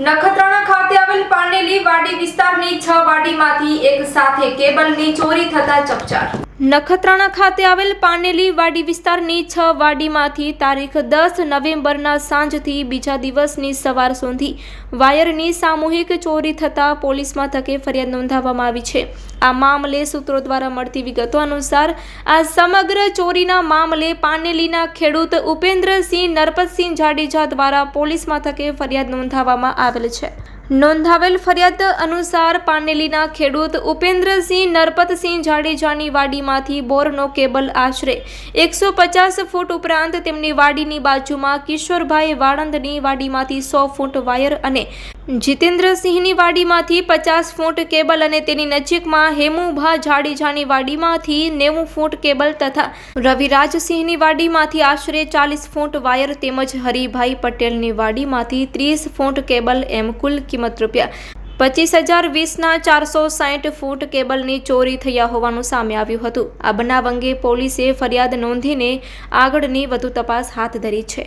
નખત્રાણા ખાતે આવેલ પાંડેલી વાડી વિસ્તારની છ વાડીમાંથી એક સાથે કેબલની ચોરી થતા ચકચાર. નખત્રાણા ખાતે આવેલ પાનેલી વાડી વિસ્તારની છ વાડીમાંથી તારીખ દસ નવેમ્બરના સાંજથી બીજા દિવસની સવાર સુધી વાયરની સામૂહિક ચોરી થતાં પોલીસ મથકે ફરિયાદ નોંધાવવામાં આવી છે. આ મામલે સૂત્રો દ્વારા મળતી વિગતો અનુસાર આ સમગ્ર ચોરીના મામલે પાનેલીના ખેડૂત ઉપેન્દ્રસિંહ નરપતસિંહ જાડેજા દ્વારા પોલીસ મથકે ફરિયાદ નોંધાવવામાં આવેલ છે. નોંધાવેલ ફરિયાદ અનુસાર પાનેલીના ખેડૂત ઉપેન્દ્રસિંહ નરપતસિંહ જાડેજાની વાડીમાંથી બોરનો કેબલ આશરે એકસો પચાસ ફૂટ ઉપરાંત તેમની વાડીની બાજુમાં કિશોરભાઈ વાળંદની વાડીમાંથી સો ફૂટ વાયર અને જીતેન્દ્રસિંહની વાડીમાંથી પચાસ ફૂટ કેબલ અને તેની નજીકમાં હેમુભા જાડેજાની વાડીમાંથી નેવું ફૂટ કેબલ તથા રવિરાજસિંહની વાડીમાંથી આશરે ચાલીસ ફૂટ વાયર તેમજ હરિભાઈ પટેલની વાડીમાંથી ત્રીસ ફૂટ કેબલ એમ કુલ કિંમત રૂપિયા પચીસ હજાર વીસના ચારસો સાઠ ફૂટ કેબલની ચોરી થયા હોવાનું સામે આવ્યું હતું. આ બનાવ અંગે પોલીસે ફરિયાદ નોંધીને આગળની વધુ તપાસ હાથ ધરી છે.